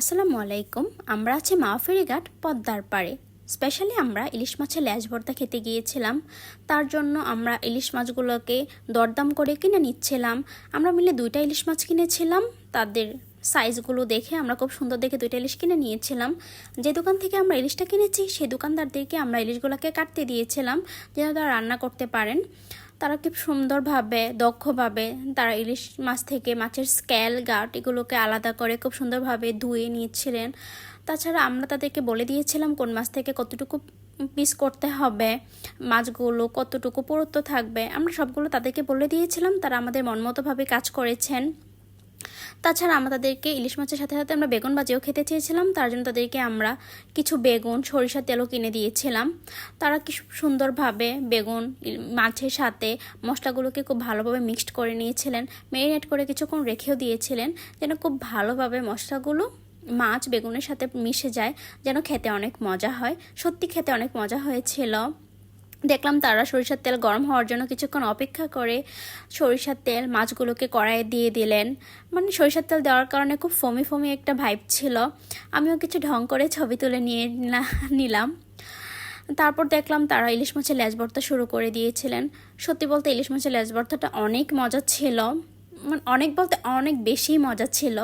আসসালামু আলাইকুম। আমরা আছি মাহফেরিঘাট পদ্মার পাড়ে। স্পেশালি আমরা ইলিশ মাছের ল্যাজ ভর্তা খেতে গিয়েছিলাম। তার জন্য আমরা ইলিশ মাছগুলোকে দরদাম করে কিনে নিচ্ছিলাম। আমরা মিলে দুইটা ইলিশ মাছ কিনেছিলাম। তাদের সাইজগুলো দেখে আমরা খুব সুন্দর দেখে দুইটা ইলিশ কিনে নিয়েছিলাম। যে দোকান থেকে আমরা ইলিশটা কিনেছি সেই দোকানদারদেরকে আমরা ইলিশগুলোকে কাটতে দিয়েছিলাম, যেন তারা রান্না করতে পারেন। তারা খুব সুন্দরভাবে, দক্ষভাবে তারা ইলিশ মাছ থেকে মাছের স্ক্যাল গাট এগুলোকে আলাদা করে খুব সুন্দরভাবে ধুয়ে নিয়েছিলেন। তাছাড়া আমরা তাদেরকে বলে দিয়েছিলাম কোন মাছ থেকে কতটুকু পিস করতে হবে, মাছগুলো কতটুকু পুরুত্ব থাকবে। আমরা সবগুলো তাদেরকে বলে দিয়েছিলাম, তারা আমাদের মনমতোভাবে কাজ করেছেন। তাছাড়া আমরা তাদেরকে ইলিশ মাছের সাথে সাথে আমরা বেগুন ভাজিও খেতে চেয়েছিলাম, তার জন্য তাদেরকে আমরা কিছু বেগুন, সরিষার তেলও কিনে দিয়েছিলাম। তারা কি সুন্দরভাবে বেগুন মাছের সাথে মশলাগুলোকে খুব ভালোভাবে মিক্সড করে নিয়েছিলেন মেরিনেট করে কিছুক্ষণ রেখেও দিয়েছিলেন, যেন খুব ভালোভাবে মশলাগুলো মাছ, বেগুনের সাথে মিশে যায়, যেন খেতে অনেক মজা হয়। সত্যি খেতে অনেক মজা হয়েছিল। দেখলাম তারা সরিষার তেল গরম হওয়ার জন্য কিছুক্ষণ অপেক্ষা করে সরিষার তেল মাছগুলোকে কড়াইয়ে দিয়ে দিলেন। মানে সরিষার তেল দেওয়ার কারণে খুব ফমি ফমি একটা ভাইব ছিল। আমিও কিছু ঢং করে ছবি তুলে নিয়ে নিলাম। তারপর দেখলাম তারা ইলিশ মাছের ল্যাজ ভর্তা শুরু করে দিয়েছিলেন। সত্যি বলতে ইলিশ মাছের ল্যাজ ভর্তাটা অনেক মজা ছিল। মানে অনেক বলতে অনেক বেশি মজা ছিল।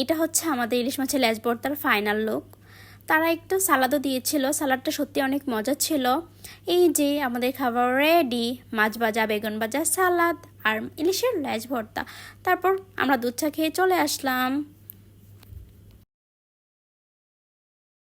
এটা হচ্ছে আমাদের ইলিশ মাছের ল্যাজ ভর্তার ফাইনাল লুক তারা একটু সালাদও দিয়েছিল। সালাদটা সত্যি অনেক মজা ছিল। এই যে আমাদের খাবার রেডি মাছ ভাজা, বেগুন ভাজা, সালাদ আর ইলিশের ল্যাজ ভর্তা। তারপর আমরা দুধ চা খেয়ে চলে আসলাম।